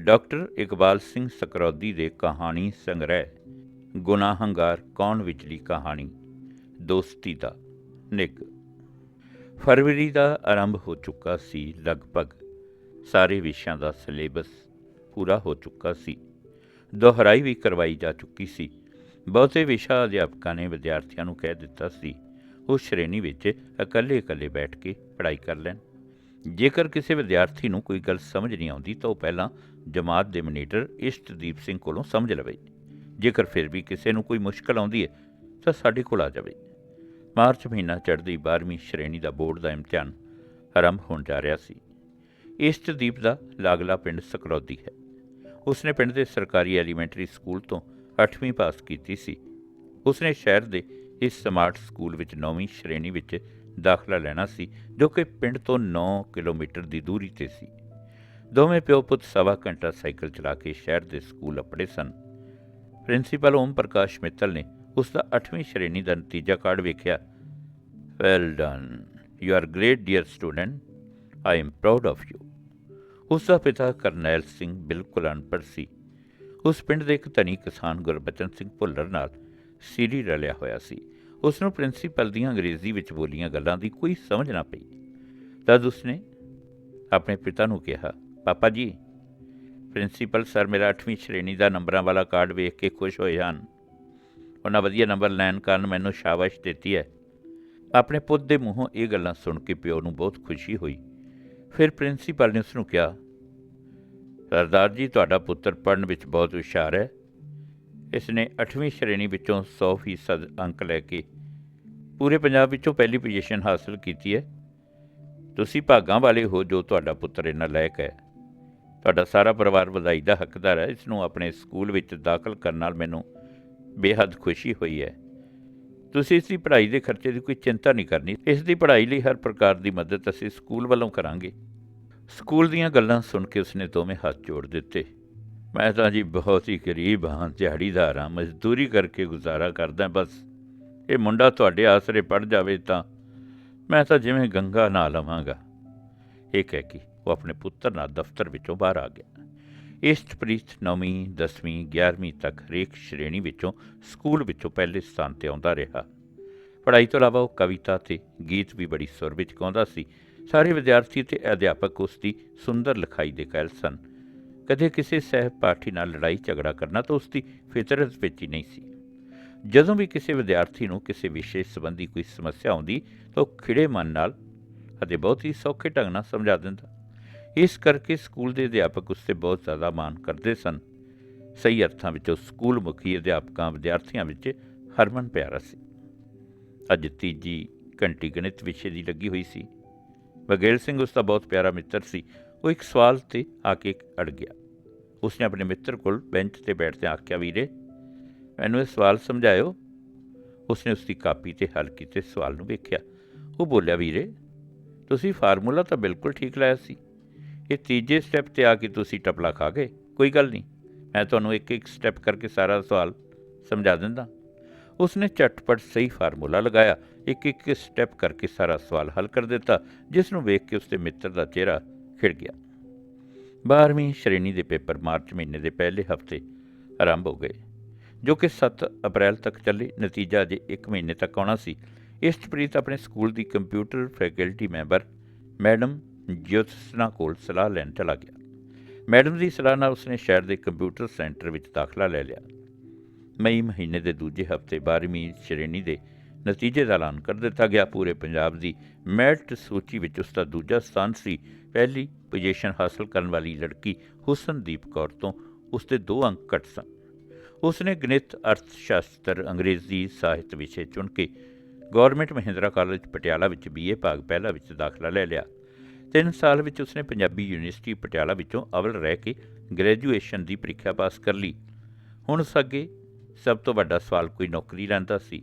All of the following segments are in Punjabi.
ਡਾਕਟਰ ਇਕਬਾਲ ਸਿੰਘ ਸਕਰੌਦੀ ਦੇ ਕਹਾਣੀ ਸੰਗ੍ਰਹਿ, ਗੁਨਾਹਗਾਰ ਕੌਣ ਵਿਚਲੀ ਕਹਾਣੀ, ਦੋਸਤੀ ਦਾ ਨਿੱਘ। ਫਰਵਰੀ ਦਾ ਆਰੰਭ ਹੋ ਚੁੱਕਾ ਸੀ ਲਗਭਗ, ਸਾਰੇ ਵਿਸ਼ਿਆਂ ਦਾ ਸਿਲੇਬਸ ਪੂਰਾ ਹੋ ਚੁੱਕਾ ਸੀ। ਦੁਹਰਾਈ ਵੀ ਕਰਵਾਈ ਜਾ ਚੁੱਕੀ ਸੀ। ਬਹੁਤੇ ਵਿਸ਼ਾ ਅਧਿਆਪਕਾਂ ਨੇ ਵਿਦਿਆਰਥੀਆਂ ਨੂੰ ਕਹਿ ਦਿੱਤਾ ਸੀ, ਉਹ ਸ਼੍ਰੇਣੀ ਵਿੱਚ ਇਕੱਲੇ-ਇਕੱਲੇ ਬੈਠ ਕੇ ਪੜ੍ਹਾਈ ਕਰ ਲੈਣ। ਜੇਕਰ ਕਿਸੇ ਵਿਦਿਆਰਥੀ ਨੂੰ ਕੋਈ ਗੱਲ ਸਮਝ ਨਹੀਂ ਆਉਂਦੀ, ਤਾਂ ਉਹ ਪਹਿਲਾਂ ਜਮਾਤ ਦੇ ਮਨੀਟਰ ਇਸ਼ਟਦੀਪ ਸਿੰਘ ਕੋਲੋਂ ਸਮਝ ਲਵੇ। ਜੇਕਰ ਫਿਰ ਵੀ ਕਿਸੇ ਨੂੰ ਕੋਈ ਮੁਸ਼ਕਲ ਆਉਂਦੀ ਹੈ, ਤਾਂ ਸਾਡੇ ਕੋਲ ਆ ਜਾਵੇ। ਮਾਰਚ ਮਹੀਨਾ ਚੜ੍ਹਦੀ 12ਵੀਂ ਸ਼੍ਰੇਣੀ ਦਾ ਬੋਰਡ ਦਾ ਇਮਤਿਹਾਨ ਆਰੰਭ ਹੋਣ ਜਾ ਰਿਹਾ ਸੀ। ਇਸ਼ਟਦੀਪ ਦਾ ਲਾਗਲਾ ਪਿੰਡ ਸਕਰੌਦੀ ਹੈ। ਉਸਨੇ ਪਿੰਡ ਦੇ ਸਰਕਾਰੀ ਐਲੀਮੈਂਟਰੀ ਸਕੂਲ ਤੋਂ 8ਵੀਂ ਪਾਸ ਕੀਤੀ ਸੀ। ਉਸਨੇ ਸ਼ਹਿਰ ਦੇ ਇਸ ਸਮਾਰਟ ਸਕੂਲ ਵਿੱਚ 9ਵੀਂ ਸ਼੍ਰੇਣੀ ਵਿੱਚ ਦਾਖਲਾ ਲੈਣਾ ਸੀ, ਜੋ ਕਿ ਪਿੰਡ ਤੋਂ 9 ਕਿਲੋਮੀਟਰ ਦੀ ਦੂਰੀ ਤੇ ਸੀ। ਦੋਵੇਂ ਪਿਓ ਪੁੱਤ ਸਵਾ ਘੰਟਾ ਸਾਈਕਲ ਚਲਾ ਕੇ ਸ਼ਹਿਰ ਦੇ ਸਕੂਲ ਅਪੜੇ ਸਨ। ਪ੍ਰਿੰਸੀਪਲ ਓਮ ਪ੍ਰਕਾਸ਼ ਮਿੱਤਲ ਨੇ ਉਸ ਦਾ 8ਵੀਂ ਸ਼੍ਰੇਣੀ ਦਾ ਨਤੀਜਾ ਕਾਰਡ ਵੇਖਿਆ। Well done you are great dear student I am proud of you ਉਸ ਦਾ ਪਿਤਾ ਕਰਨੈਲ ਸਿੰਘ ਬਿਲਕੁਲ ਅਨਪੜ੍ਹ ਸੀ। ਉਸ ਪਿੰਡ ਦੇ ਇੱਕ ਧਨੀ ਕਿਸਾਨ ਗੁਰਬਚਨ ਸਿੰਘ ਭੁੱਲਰ ਨਾਲ ਸੀਰੀ ਰਲਿਆ ਹੋਇਆ ਸੀ। ਉਸ ਨੂੰ ਪ੍ਰਿੰਸੀਪਲ ਦੀਆਂ ਅੰਗਰੇਜ਼ੀ ਵਿੱਚ ਬੋਲੀਆਂ ਗੱਲਾਂ ਦੀ ਕੋਈ ਸਮਝ ਨਾ ਪਈ। ਤਦ ਉਸਨੇ ਆਪਣੇ ਪਿਤਾ ਨੂੰ ਕਿਹਾ, ਪਾਪਾ ਜੀ, ਪ੍ਰਿੰਸੀਪਲ ਸਰ ਮੇਰਾ 8ਵੀਂ ਸ਼੍ਰੇਣੀ ਦਾ ਨੰਬਰਾਂ ਵਾਲਾ ਕਾਰਡ ਵੇਖ ਕੇ ਖੁਸ਼ ਹੋਏ ਹਨ। ਉਹਨਾਂ ਵਧੀਆ ਨੰਬਰ ਲੈਣ ਕਾਰਨ ਮੈਨੂੰ ਸ਼ਾਬਾਸ਼ ਦਿੱਤੀ ਹੈ। ਆਪਣੇ ਪੁੱਤ ਦੇ ਮੂੰਹੋਂ ਇਹ ਗੱਲਾਂ ਸੁਣ ਕੇ ਪਿਓ ਨੂੰ ਬਹੁਤ ਖੁਸ਼ੀ ਹੋਈ। ਫਿਰ ਪ੍ਰਿੰਸੀਪਲ ਨੇ ਉਸ ਨੂੰ ਕਿਹਾ, ਸਰਦਾਰ ਜੀ, ਤੁਹਾਡਾ ਪੁੱਤਰ ਪੜ੍ਹਨ ਵਿੱਚ ਬਹੁਤ ਹੁਸ਼ਿਆਰ ਹੈ। ਇਸ ਨੇ 8ਵੀਂ ਸ਼੍ਰੇਣੀ ਵਿੱਚੋਂ 100% ਅੰਕ ਲੈ ਕੇ ਪੂਰੇ ਪੰਜਾਬ ਵਿੱਚੋਂ ਪਹਿਲੀ ਪੋਜੀਸ਼ਨ ਹਾਸਲ ਕੀਤੀ ਹੈ। ਤੁਸੀਂ ਭਾਗਾਂ ਵਾਲੇ ਹੋ ਜੋ ਤੁਹਾਡਾ ਪੁੱਤਰ ਇੰਨਾ ਲਾਇਕ ਹੈ। ਤੁਹਾਡਾ ਸਾਰਾ ਪਰਿਵਾਰ ਵਧਾਈ ਦਾ ਹੱਕਦਾਰ ਹੈ। ਇਸ ਨੂੰ ਆਪਣੇ ਸਕੂਲ ਵਿੱਚ ਦਾਖਲ ਕਰਨ ਨਾਲ ਮੈਨੂੰ ਬੇਹੱਦ ਖੁਸ਼ੀ ਹੋਈ ਹੈ। ਤੁਸੀਂ ਇਸ ਦੀ ਪੜ੍ਹਾਈ ਦੇ ਖਰਚੇ ਦੀ ਕੋਈ ਚਿੰਤਾ ਨਹੀਂ ਕਰਨੀ। ਇਸ ਦੀ ਪੜ੍ਹਾਈ ਲਈ ਹਰ ਪ੍ਰਕਾਰ ਦੀ ਮਦਦ ਅਸੀਂ ਸਕੂਲ ਵੱਲੋਂ ਕਰਾਂਗੇ। ਸਕੂਲ ਦੀਆਂ ਗੱਲਾਂ ਸੁਣ ਕੇ ਉਸਨੇ ਦੋਵੇਂ ਹੱਥ ਜੋੜ ਦਿੱਤੇ। ਮੈਂ ਤਾਂ ਜੀ ਬਹੁਤ ਹੀ ਗਰੀਬ ਹਾਂ ਦਿਹਾੜੀਦਾਰ ਹਾਂ, ਮਜ਼ਦੂਰੀ ਕਰਕੇ ਗੁਜ਼ਾਰਾ ਕਰਦਾ, ਬਸ ਇਹ ਮੁੰਡਾ ਤੁਹਾਡੇ ਆਸਰੇ ਪੜ ਜਾਵੇ ਤਾਂ ਮੈਂ ਤਾਂ ਜਿਵੇਂ ਗੰਗਾ ਨਾ ਲਵਾਂਗਾ। ਇਹ ਕਹਿ ਕੇ ਉਹ ਆਪਣੇ ਪੁੱਤਰ ਨਾਲ ਦਫ਼ਤਰ ਵਿੱਚੋਂ ਬਾਹਰ ਆ ਗਿਆ। ਇਸ਼ਟਪ੍ਰੀਤ 9ਵੀਂ 10ਵੀਂ 11ਵੀਂ ਤੱਕ ਹਰੇਕ ਸ਼੍ਰੇਣੀ ਵਿੱਚੋਂ ਸਕੂਲ ਵਿੱਚੋਂ ਪਹਿਲੇ ਸਥਾਨ ਤੇ ਆਉਂਦਾ ਰਿਹਾ। ਪੜ੍ਹਾਈ ਤੋਂ ਇਲਾਵਾ ਉਹ ਕਵਿਤਾ ਤੇ ਗੀਤ ਵੀ ਬੜੀ ਸੁਰ ਵਿੱਚ ਗਾਉਂਦਾ ਸੀ। ਸਾਰੇ ਵਿਦਿਆਰਥੀ ਤੇ ਅਧਿਆਪਕ ਉਸ ਦੀ ਸੁੰਦਰ ਲਿਖਾਈ ਦੇ ਕਾਇਲ ਸਨ। ਕਦੇ ਕਿਸੇ ਸਹਿਪਾਠੀ ਨਾਲ ਲੜਾਈ ਝਗੜਾ ਕਰਨਾ ਤਾਂ ਉਸ ਦੀ ਫਿਤਰਤ ਵਿੱਚ ਹੀ ਨਹੀਂ ਸੀ। ਜਦੋਂ ਵੀ ਕਿਸੇ ਵਿਦਿਆਰਥੀ ਨੂੰ ਕਿਸੇ ਵਿਸ਼ੇ ਸੰਬੰਧੀ ਕੋਈ ਸਮੱਸਿਆ ਆਉਂਦੀ, ਤਾਂ ਉਹ ਖਿੜੇ ਮਨ ਨਾਲ ਅਤੇ ਬਹੁਤ ਹੀ ਸੌਖੇ ਢੰਗ ਨਾਲ ਸਮਝਾ ਦਿੰਦਾ। ਇਸ ਕਰਕੇ ਸਕੂਲ ਦੇ ਅਧਿਆਪਕ ਉਸ ਤੇ ਬਹੁਤ ਜ਼ਿਆਦਾ ਮਾਣ ਕਰਦੇ ਸਨ। ਸਹੀ ਅਰਥਾਂ ਵਿੱਚ ਉਹ ਸਕੂਲ ਮੁਖੀ ਅਧਿਆਪਕਾਂ ਵਿਦਿਆਰਥੀਆਂ ਵਿੱਚ ਹਰਮਨ ਪਿਆਰਾ ਸੀ। ਅੱਜ ਤੀਜੀ ਘੰਟੀ ਗਣਿਤ ਵਿਸ਼ੇ ਦੀ ਲੱਗੀ ਹੋਈ ਸੀ। ਬਗੇਲ ਸਿੰਘ ਉਸ ਦਾ ਬਹੁਤ ਪਿਆਰਾ ਮਿੱਤਰ ਸੀ। ਉਹ ਇੱਕ ਸਵਾਲ ਤੇ ਆ ਕੇ ਅੜ ਗਿਆ। ਉਸਨੇ ਆਪਣੇ ਮਿੱਤਰ ਕੋਲ ਬੈਂਚ ਤੇ ਬੈਠਦੇ ਆਖਿਆ, ਵੀਰੇ, ਮੈਨੂੰ ਇਹ ਸਵਾਲ ਸਮਝਾਇਓ। ਉਸਨੇ ਉਸਦੀ ਕਾਪੀ ਤੇ ਹੱਲ ਕੀਤੇ ਸਵਾਲ ਨੂੰ ਵੇਖਿਆ। ਉਹ ਬੋਲਿਆ, ਵੀਰੇ, ਤੁਸੀਂ ਫਾਰਮੂਲਾ ਤਾਂ ਬਿਲਕੁਲ ਠੀਕ ਲਾਇਆ ਸੀ। ਇਹ ਤੀਜੇ ਸਟੈਪ ਤੇ ਆ ਕੇ ਤੁਸੀਂ ਟਪਲਾ ਖਾ ਗਏ। ਕੋਈ ਗੱਲ ਨਹੀਂ, ਮੈਂ ਤੁਹਾਨੂੰ ਇੱਕ ਇੱਕ ਸਟੈਪ ਕਰਕੇ ਸਾਰਾ ਸਵਾਲ ਸਮਝਾ ਦਿੰਦਾ। ਉਸਨੇ ਝਟਪਟ ਸਹੀ ਫਾਰਮੂਲਾ ਲਗਾਇਆ। ਇੱਕ ਇੱਕ ਸਟੈਪ ਕਰਕੇ ਸਾਰਾ ਸਵਾਲ ਹੱਲ ਕਰ ਦਿੱਤਾ, ਜਿਸ ਨੂੰ ਵੇਖ ਕੇ ਉਸਦੇ ਮਿੱਤਰ ਦਾ ਚਿਹਰਾ ਖਿੜ ਗਿਆ। 12ਵੀਂ ਸ਼੍ਰੇਣੀ ਦੇ ਪੇਪਰ ਮਾਰਚ ਮਹੀਨੇ ਦੇ ਪਹਿਲੇ ਹਫ਼ਤੇ ਆਰੰਭ ਹੋ ਗਏ, ਜੋ ਕਿ 7 ਅਪ੍ਰੈਲ ਤੱਕ ਚੱਲੇ। ਨਤੀਜਾ ਅਜੇ 1 ਮਹੀਨੇ ਤੱਕ ਆਉਣਾ ਸੀ। ਇਸ਼ਟਪ੍ਰੀਤ ਆਪਣੇ ਸਕੂਲ ਦੀ computer faculty member, madam Jyotsna ਕੋਲ ਸਲਾਹ ਲੈਣ ਚਲਾ ਗਿਆ। ਮੈਡਮ ਦੀ ਸਲਾਹ ਨਾਲ ਉਸਨੇ ਸ਼ਹਿਰ ਦੇ ਕੰਪਿਊਟਰ ਸੈਂਟਰ ਵਿੱਚ ਦਾਖਲਾ ਲੈ ਲਿਆ। ਮਈ ਮਹੀਨੇ ਦੇ ਦੂਜੇ ਹਫ਼ਤੇ 12ਵੀਂ ਸ਼੍ਰੇਣੀ ਦੇ ਨਤੀਜੇ ਦਾ ਐਲਾਨ ਕਰ ਦਿੱਤਾ ਗਿਆ। ਪੂਰੇ ਪੰਜਾਬ ਦੀ ਮੈਰਿਟ ਸੂਚੀ ਵਿੱਚ ਉਸ ਦਾ ਦੂਜਾ ਸਥਾਨ ਸੀ। ਪਹਿਲੀ ਪੋਜੀਸ਼ਨ ਹਾਸਲ ਕਰਨ ਵਾਲੀ ਲੜਕੀ ਹੁਸਨਦੀਪ ਕੌਰ ਤੋਂ ਉਸ ਦੇ 2 ਅੰਕ ਘੱਟ ਸਨ। ਉਸ ਨੇ ਗਣਿਤ ਅਰਥ ਸ਼ਾਸਤਰ ਅੰਗਰੇਜ਼ੀ ਸਾਹਿਤ ਵਿਸ਼ੇ ਚੁਣ ਕੇ ਗਵਰਨਮੈਂਟ ਮਹਿੰਦਰਾ ਕਾਲਜ ਪਟਿਆਲਾ ਵਿੱਚ ਬੀਏ ਭਾਗ ਪਹਿਲਾ ਵਿੱਚ ਦਾਖਲਾ ਲੈ ਲਿਆ। ਤਿੰਨ ਸਾਲ ਵਿੱਚ ਉਸਨੇ ਪੰਜਾਬੀ ਯੂਨੀਵਰਸਿਟੀ ਪਟਿਆਲਾ ਵਿੱਚੋਂ ਅਵਲ ਰਹਿ ਕੇ ਗ੍ਰੈਜੂਏਸ਼ਨ ਦੀ ਪ੍ਰੀਖਿਆ ਪਾਸ ਕਰ ਲਈ। ਹੁਣ ਉਸ ਸਭ ਤੋਂ ਵੱਡਾ ਸਵਾਲ ਕੋਈ ਨੌਕਰੀ ਲੈਂਦਾ ਸੀ।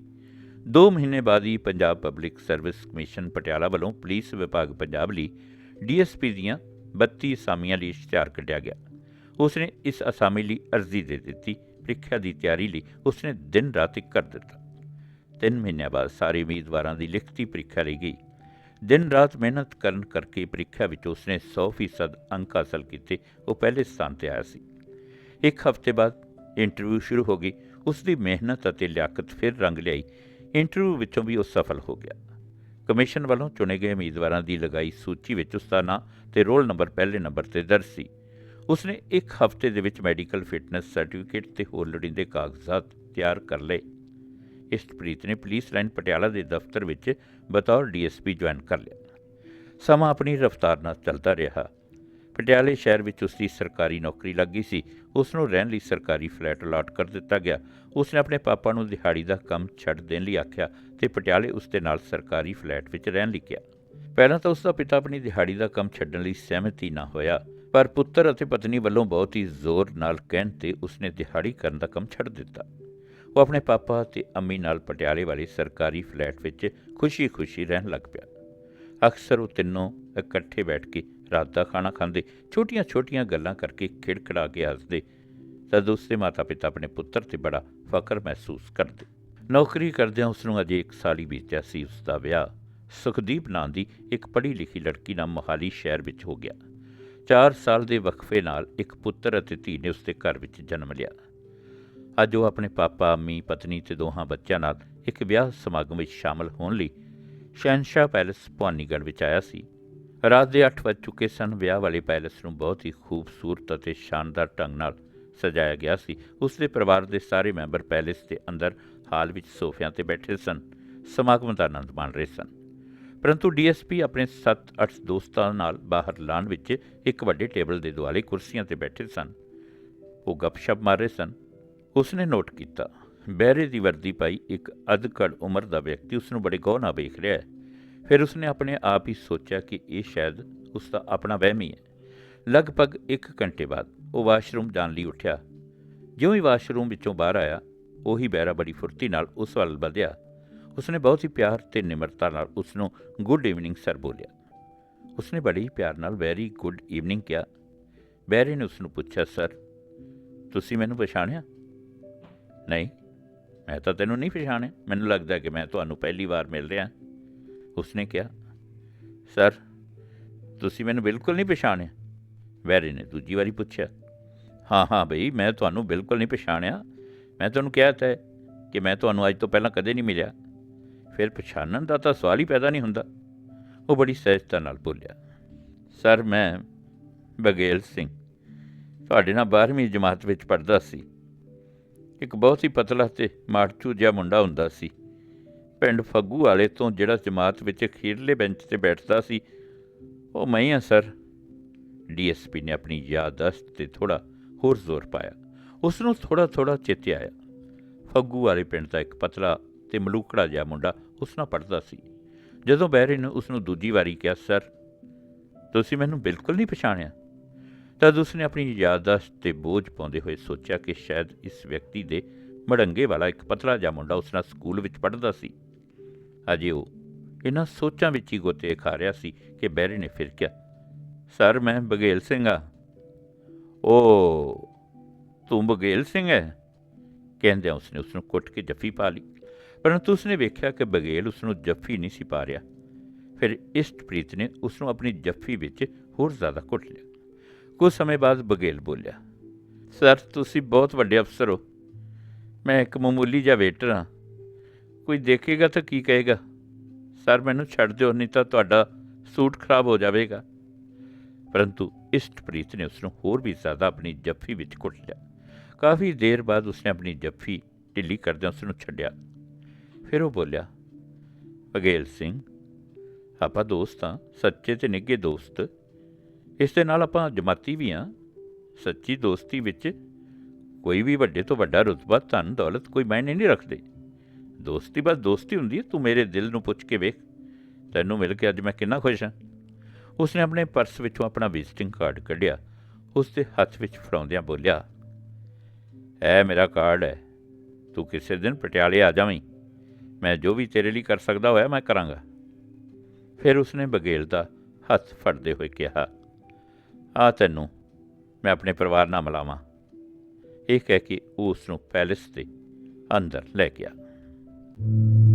2 ਮਹੀਨੇ ਬਾਅਦ ਹੀ Punjab public service commission Patiala ਵੱਲੋਂ ਪੁਲਿਸ ਵਿਭਾਗ ਪੰਜਾਬ ਲਈ ਡੀਐਸਪੀ ਦੀਆਂ 32 ਅਸਾਮੀਆਂ ਲਈ ਇਸ਼ਤਿਹਾਰ ਕੱਢਿਆ ਗਿਆ। ਉਸਨੇ ਇਸ ਅਸਾਮੀ ਲਈ ਅਰਜ਼ੀ ਦੇ ਦਿੱਤੀ। ਪ੍ਰੀਖਿਆ ਦੀ ਤਿਆਰੀ ਲਈ ਉਸਨੇ ਦਿਨ ਰਾਤ ਇੱਕ ਕਰ ਦਿੱਤਾ। ਤਿੰਨ ਮਹੀਨਿਆਂ ਬਾਅਦ ਸਾਰੇ ਉਮੀਦਵਾਰਾਂ ਦੀ ਲਿਖਤੀ ਪ੍ਰੀਖਿਆ ਲਈ ਗਈ। ਦਿਨ ਰਾਤ ਮਿਹਨਤ ਕਰਨ ਕਰਕੇ ਪ੍ਰੀਖਿਆ ਵਿੱਚ ਉਸਨੇ 100% ਅੰਕ ਹਾਸਲ ਕੀਤੇ। ਉਹ ਪਹਿਲੇ ਸਥਾਨ ਤੇ ਆਇਆ ਸੀ। ਇੱਕ ਹਫ਼ਤੇ ਬਾਅਦ ਇੰਟਰਵਿਊ ਸ਼ੁਰੂ ਹੋ ਗਈ। ਉਸ ਦੀ ਮਿਹਨਤ ਅਤੇ ਲਿਆਕਤ ਫਿਰ ਰੰਗ ਲਿਆਈ। ਇੰਟਰਵਿਊ ਵਿੱਚੋਂ ਵੀ ਉਹ ਸਫਲ ਹੋ ਗਿਆ। ਕਮਿਸ਼ਨ ਵੱਲੋਂ ਚੁਣੇ ਗਏ ਉਮੀਦਵਾਰਾਂ ਦੀ ਲਗਾਈ ਸੂਚੀ ਵਿੱਚ ਉਸ ਦਾ ਨਾਂ ਤੇ ਰੋਲ ਨੰਬਰ ਪਹਿਲੇ ਨੰਬਰ ਤੇ ਦਰਜ ਸੀ। ਉਸਨੇ ਇੱਕ ਹਫ਼ਤੇ ਦੇ ਵਿੱਚ ਮੈਡੀਕਲ ਫਿਟਨੈਸ ਸਰਟੀਫਿਕੇਟ ਤੇ ਹੋਰ ਲੋੜੀਂਦੇ ਕਾਗਜ਼ਾਤ ਤਿਆਰ ਕਰ ਲਏ। ਇਸ਼ਟਪ੍ਰੀਤ ਨੇ ਪੁਲਿਸ ਲਾਈਨ ਪਟਿਆਲਾ ਦੇ ਦਫ਼ਤਰ ਵਿੱਚ ਬਤੌਰ ਡੀਐਸਪੀ ਜੁਆਇਨ ਕਰ ਲਿਆ। ਸਮਾਂ ਆਪਣੀ ਰਫ਼ਤਾਰ ਨਾਲ ਚੱਲਦਾ ਰਿਹਾ। ਪਟਿਆਲੇ ਸ਼ਹਿਰ ਵਿੱਚ ਉਸ ਦੀ ਸਰਕਾਰੀ ਨੌਕਰੀ ਲੱਗੀ ਸੀ। ਉਸ ਨੂੰ ਰਹਿਣ ਲਈ ਸਰਕਾਰੀ ਫਲੈਟ ਅਲਾਟ ਕਰ ਦਿੱਤਾ ਗਿਆ। ਉਸ ਨੇ ਆਪਣੇ ਪਾਪਾ ਨੂੰ ਦਿਹਾੜੀ ਦਾ ਕੰਮ ਛੱਡ ਦੇਣ ਲਈ ਆਖਿਆ ਤੇ ਪਟਿਆਲੇ ਉਸ ਦੇ ਨਾਲ ਸਰਕਾਰੀ ਫਲੈਟ ਵਿੱਚ ਰਹਿਣ ਲਈ ਕਿਹਾ। ਪਹਿਲਾਂ ਤਾਂ ਉਸ ਦਾ ਪਿਤਾ ਆਪਣੀ ਦਿਹਾੜੀ ਦਾ ਕੰਮ ਛੱਡਣ ਲਈ ਸਹਿਮਤੀ ਨਾ ਹੋਇਆ, ਪਰ ਪੁੱਤਰ ਅਤੇ ਪਤਨੀ ਵੱਲੋਂ ਬਹੁਤ ਹੀ ਜ਼ੋਰ ਨਾਲ ਕਹਿਣ ਤੇ ਉਸਨੇ ਦਿਹਾੜੀ ਕਰਨ ਦਾ ਕੰਮ ਛੱਡ ਦਿੱਤਾ। ਉਹ ਆਪਣੇ ਪਾਪਾ ਤੇ ਅੰਮੀ ਨਾਲ ਪਟਿਆਲੇ ਵਾਲੇ ਸਰਕਾਰੀ ਫਲੈਟ ਵਿੱਚ ਖੁਸ਼ੀ-ਖੁਸ਼ੀ ਰਹਿਣ ਲੱਗ ਪਿਆ। ਅਕਸਰ ਉਹ ਤਿੰਨੋਂ ਇਕੱਠੇ ਬੈਠ ਕੇ ਰਾਤ ਦਾ ਖਾਣਾ ਖਾਂਦੇ ਛੋਟੀਆਂ-ਛੋਟੀਆਂ ਗੱਲਾਂ ਕਰਕੇ ਖਿੜਖਿੜਾ ਕੇ ਹੱਸਦੇ। ਤਦ ਉਸਦੇ ਮਾਤਾ-ਪਿਤਾ ਆਪਣੇ ਪੁੱਤਰ ਤੇ ਬੜਾ ਫਖਰ ਮਹਿਸੂਸ ਕਰਦੇ। ਨੌਕਰੀ ਕਰਦਿਆਂ ਉਸ ਨੂੰ ਅਜੇ ਇੱਕ ਸਾਲ ਹੀ ਬੀਤਿਆ ਸੀ ਉਸ ਦਾ ਵਿਆਹ। ਸੁਖਦੀਪ ਨਾਂ ਦੀ ਇੱਕ ਪੜ੍ਹੀ ਲਿਖੀ ਲੜਕੀ ਨਾਲ ਮੋਹਾਲੀ ਸ਼ਹਿਰ ਵਿੱਚ ਹੋ ਗਿਆ। 4 ਸਾਲ ਦੇ ਵਕਫੇ ਨਾਲ ਇੱਕ ਪੁੱਤਰ ਅਤੇ ਧੀ ਨੇ ਉਸਦੇ ਘਰ ਵਿੱਚ ਜਨਮ ਲਿਆ। ਅੱਜ ਉਹ ਆਪਣੇ ਪਾਪਾ, ਅੰਮੀ, ਪਤਨੀ ਤੇ ਦੋਹਾਂ ਬੱਚਿਆਂ ਨਾਲ ਇੱਕ ਵਿਆਹ ਸਮਾਗਮ ਵਿੱਚ ਸ਼ਾਮਲ ਹੋਣ ਲਈ ਸ਼ਹਿਨਸ਼ਾਹ ਪੈਲੇਸ ਭਵਾਨੀਗੜ੍ਹ ਵਿੱਚ ਆਇਆ ਸੀ। ਰਾਤ ਦੇ 8 ਵੱਜ ਚੁੱਕੇ ਸਨ। ਵਿਆਹ ਵਾਲੇ ਪੈਲੇਸ ਨੂੰ ਬਹੁਤ ਹੀ ਖੂਬਸੂਰਤ ਅਤੇ ਸ਼ਾਨਦਾਰ ਢੰਗ ਨਾਲ ਸਜਾਇਆ ਗਿਆ ਸੀ। ਉਸ ਦੇ ਪਰਿਵਾਰ ਦੇ ਸਾਰੇ ਮੈਂਬਰ ਪੈਲੇਸ ਦੇ ਅੰਦਰ ਹਾਲ ਵਿੱਚ ਸੋਫਿਆਂ ਤੇ ਬੈਠੇ ਸਨ। ਸਮਾਗਮ ਦਾ ਆਨੰਦ ਮਾਣ ਰਹੇ ਸਨ। ਪਰੰਤੂ ਡੀਐਸਪੀ ਆਪਣੇ 7-8 ਦੋਸਤਾਂ ਨਾਲ ਬਾਹਰ ਲਾਨ ਵਿੱਚ ਇੱਕ ਵੱਡੇ ਟੇਬਲ ਦੇ ਦੁਆਲੇ ਕੁਰਸੀਆਂ ਤੇ ਬੈਠੇ ਸਨ। ਉਹ ਗੱਪਸ਼ਪ ਮਾਰ ਰਹੇ ਸਨ। ਉਸਨੇ ਨੋਟ ਕੀਤਾ, ਬਹਿਰੇ ਦੀ ਵਰਦੀ ਪਾਈ ਇੱਕ ਅਧਕੜ ਉਮਰ ਦਾ ਵਿਅਕਤੀ ਉਸ ਨੂੰ ਬੜੇ ਗੌਰ ਨਾਲ ਵੇਖ ਰਿਹਾ ਹੈ। ਫਿਰ ਉਸਨੇ ਆਪਣੇ ਆਪ ਹੀ ਸੋਚਿਆ ਕਿ ਇਹ ਸ਼ਾਇਦ ਉਸ ਦਾ ਆਪਣਾ ਵਹਿਮ ਹੀ ਹੈ। ਲਗਭਗ 1 ਘੰਟੇ ਬਾਅਦ ਉਹ ਵਾਸ਼ਰੂਮ ਜਾਣ ਲਈ ਉੱਠਿਆ। ਜਿਉਂ ਹੀ ਵਾਸ਼ਰੂਮ ਵਿੱਚੋਂ ਬਾਹਰ ਆਇਆ, ਉਹੀ ਬੈਰਾ ਬੜੀ ਫੁਰਤੀ ਨਾਲ ਉਸ ਵੱਲ ਵਧਿਆ। ਉਸਨੇ ਬਹੁਤ ਹੀ ਪਿਆਰ ਤੇ ਨਿਮਰਤਾ ਨਾਲ ਉਸ ਨੂੰ ਗੁੱਡ ਈਵਨਿੰਗ, ਸਰ ਬੋਲਿਆ। ਉਸਨੇ ਬੜੇ ਹੀ ਪਿਆਰ ਨਾਲ ਵੈਰੀ ਗੁੱਡ ਈਵਨਿੰਗ ਕਿਹਾ। ਬੈਰੇ ਨੇ ਉਸ ਨੂੰ ਪੁੱਛਿਆ, ਸਰ, ਤੁਸੀਂ ਮੈਨੂੰ ਪਛਾਣਿਆ? ਨਹੀਂ, ਮੈਂ ਤਾਂ ਤੈਨੂੰ ਨਹੀਂ ਪਛਾਣਿਆ। ਮੈਨੂੰ ਲੱਗਦਾ ਕਿ ਮੈਂ ਤੁਹਾਨੂੰ ਪਹਿਲੀ ਵਾਰ ਮਿਲ ਰਿਹਾ। ਉਸਨੇ ਕਿਹਾ, ਸਰ, ਤੁਸੀਂ ਮੈਨੂੰ ਬਿਲਕੁਲ ਨਹੀਂ ਪਛਾਣਿਆ। ਵੈਰੀ ਨੇ ਦੂਜੀ ਵਾਰੀ ਪੁੱਛਿਆ, ਹਾਂ ਹਾਂ ਬਈ, ਮੈਂ ਤੁਹਾਨੂੰ ਬਿਲਕੁਲ ਨਹੀਂ ਪਛਾਣਿਆ। ਮੈਂ ਤੁਹਾਨੂੰ ਕਿਹਾ ਤਾਂ ਕਿ ਮੈਂ ਤੁਹਾਨੂੰ ਅੱਜ ਤੋਂ ਪਹਿਲਾਂ ਕਦੇ ਨਹੀਂ ਮਿਲਿਆ। ਫਿਰ ਪਛਾਣਨ ਦਾ ਤਾਂ ਸਵਾਲ ਹੀ ਪੈਦਾ ਨਹੀਂ ਹੁੰਦਾ। ਉਹ ਬੜੀ ਸਹਿਜਤਾ ਨਾਲ ਬੋਲਿਆ, ਸਰ, ਮੈਂ ਬਗੇਲ ਸਿੰਘ, ਤੁਹਾਡੇ ਨਾਲ 12ਵੀਂ ਜਮਾਤ ਵਿੱਚ ਪੜ੍ਹਦਾ ਸੀ। ਇੱਕ ਬਹੁਤ ਹੀ ਪਤਲਾ ਤੇ ਮਾੜਚੂ ਜਿਹਾ ਮੁੰਡਾ ਹੁੰਦਾ ਸੀ। ਪਿੰਡ ਫੱਗੂ ਵਾਲੇ ਤੋਂ ਜਿਹੜਾ ਜਮਾਤ ਵਿੱਚ ਅਖੀਰਲੇ ਬੈਂਚ ਤੇ ਬੈਠਦਾ ਸੀ, ਉਹ ਮੈਂ ਹਾਂ ਸਰ। ਡੀਐਸਪੀ ਨੇ ਆਪਣੀ ਯਾਦਦਾਸ਼ਤ ਤੇ ਥੋੜਾ ਹੋਰ ਜ਼ੋਰ ਪਾਇਆ। ਉਸ ਨੂੰ ਥੋੜਾ ਥੋੜਾ ਚੇਤੇ ਆਇਆ। ਫੱਗੂ ਵਾਲੇ ਪਿੰਡ ਦਾ ਇੱਕ ਪਤਲਾ ਤੇ ਮਲੂਕੜਾ ਜਿਹਾ ਮੁੰਡਾ ਉਸ ਨਾਲ ਪੜਦਾ ਸੀ। ਜਦੋਂ ਬਹਿਰੇ ਨੇ, ਉਸ ਨੂੰ ਦੂਜੀ ਵਾਰੀ ਕਿਹਾ, ਸਰ, ਤੁਸੀਂ ਮੈਨੂੰ ਬਿਲਕੁਲ ਨਹੀਂ ਪਛਾਣਿਆ। ਤਦ ਉਸਨੇ ਆਪਣੀ ਯਾਦਦਾਸ਼ਤ ਤੇ ਬੋਝ ਪਾਉਂਦੇ ਹੋਏ ਸੋਚਿਆ ਕਿ ਸ਼ਾਇਦ ਇਸ ਵਿਅਕਤੀ ਦੇ ਮੜੰਗੇ ਵਾਲਾ ਇੱਕ ਪਤਲਾ ਜਿਹਾ ਮੁੰਡਾ ਉਸ ਨਾਲ ਸਕੂਲ ਵਿੱਚ ਪੜ੍ਹਦਾ ਸੀ। ਅਜੇ ਉਹ ਇਹਨਾਂ ਸੋਚਾਂ ਵਿੱਚ ਹੀ ਗੋਤੇ ਖਾ ਰਿਹਾ ਸੀ ਕਿ ਬੈਰੀ ਨੇ ਫਿਰ ਕਿਹਾ, ਸਰ, ਮੈਂ ਬਗੇਲ ਸਿੰਘ ਆ ਓ ਤੂੰ ਬਗੇਲ ਸਿੰਘ ਹੈ? ਕਹਿੰਦਿਆਂ ਉਸਨੇ ਉਸ ਨੂੰ ਕੁੱਟ ਕੇ ਜੱਫੀ ਪਾ ਲਈ, ਪਰੰਤੂ ਉਸਨੇ ਵੇਖਿਆ ਕਿ ਬਗੇਲ ਉਸ ਨੂੰ ਜੱਫੀ ਨਹੀਂ ਸੀ ਪਾ ਰਿਹਾ। ਫਿਰ ਇਸ਼ਟਪ੍ਰੀਤ ਨੇ ਉਸ ਨੂੰ ਆਪਣੀ ਜੱਫੀ ਵਿੱਚ ਹੋਰ ਜ਼ਿਆਦਾ ਕੁੱਟ ਲਿਆ। ਕੁਝ ਸਮੇਂ ਬਾਅਦ ਬਗੇਲ ਬੋਲਿਆ, ਸਰ, ਤੁਸੀਂ ਬਹੁਤ ਵੱਡੇ ਅਫਸਰ ਹੋ। ਮੈਂ ਇੱਕ ਮਾਮੂਲੀ ਜਿਹਾ ਵੇਟਰ ਹਾਂ। ਕੋਈ ਦੇਖੇਗਾ ਤਾਂ ਕੀ ਕਹੇਗਾ? ਸਰ, ਮੈਨੂੰ ਛੱਡ ਦਿਓ, ਨਹੀਂ ਤਾਂ ਤੁਹਾਡਾ ਸੂਟ ਖਰਾਬ ਹੋ ਜਾਵੇਗਾ। ਪਰੰਤੂ ਇਸ਼ਟਪ੍ਰੀਤ ਨੇ ਉਸ ਨੂੰ ਹੋਰ ਵੀ ਜ਼ਿਆਦਾ ਆਪਣੀ ਜੱਫੀ ਵਿੱਚ ਕੁੱਟ ਲਿਆ। ਕਾਫੀ ਦੇਰ ਬਾਅਦ ਉਸਨੇ ਆਪਣੀ ਜੱਫੀ ਢਿੱਲੀ ਕਰਦਿਆਂ ਉਸ ਨੂੰ ਛੱਡਿਆ। ਫਿਰ ਉਹ ਬੋਲਿਆ ਬਗੇਲ ਸਿੰਘ, ਆਪਾਂ ਦੋਸਤ ਹਾਂ, ਸੱਚੇ ਤੇ ਨਿੱਘੇ ਦੋਸਤ। ਇਸ ਦੇ ਨਾਲ ਆਪਾਂ ਜਮਾਤੀ ਵੀ ਹਾਂ। ਸੱਚੀ ਦੋਸਤੀ ਵਿੱਚ ਕੋਈ ਵੀ ਵੱਡੇ ਤੋਂ ਵੱਡਾ ਰੁਤਬਾ, ਧਨ, ਦੌਲਤ ਕੋਈ ਮਾਇਨੇ ਨਹੀਂ ਰੱਖਦੇ। ਦੋਸਤੀ, ਬਸ ਦੋਸਤੀ ਹੁੰਦੀ ਹੈ। ਤੂੰ ਮੇਰੇ ਦਿਲ ਨੂੰ ਪੁੱਛ ਕੇ ਵੇਖ। ਤੈਨੂੰ ਮਿਲ ਕੇ ਅੱਜ ਮੈਂ ਕਿੰਨਾ ਖੁਸ਼ ਹਾਂ। ਉਸਨੇ ਆਪਣੇ ਪਰਸ ਵਿੱਚੋਂ ਆਪਣਾ ਵਿਜ਼ਿਟਿੰਗ ਕਾਰਡ ਕੱਢਿਆ। ਉਸ ਦੇ ਹੱਥ ਵਿੱਚ ਫੜਾਉਂਦਿਆਂ ਬੋਲਿਆ ਇਹ ਮੇਰਾ ਕਾਰਡ ਹੈ। ਤੂੰ ਕਿਸੇ ਦਿਨ ਪਟਿਆਲੇ ਆ ਜਾਵੀਂ। ਮੈਂ ਜੋ ਵੀ ਤੇਰੇ ਲਈ ਕਰ ਸਕਦਾ ਹੋਇਆ, ਮੈਂ ਕਰਾਂਗਾ। ਫਿਰ ਉਸਨੇ ਬਗੇਲ ਦਾ ਹੱਥ ਫੜਦੇ ਹੋਏ ਕਿਹਾ, ਆ ਤੈਨੂੰ, ਮੈਂ ਆਪਣੇ ਪਰਿਵਾਰ ਨਾਲ ਮਿਲਾਵਾਂ। ਇਹ ਕਹਿ ਕੇ ਉਹ ਉਸ ਨੂੰ ਪੈਲੇਸ ਦੇ ਅੰਦਰ ਲੈ ਗਿਆ। Thank you.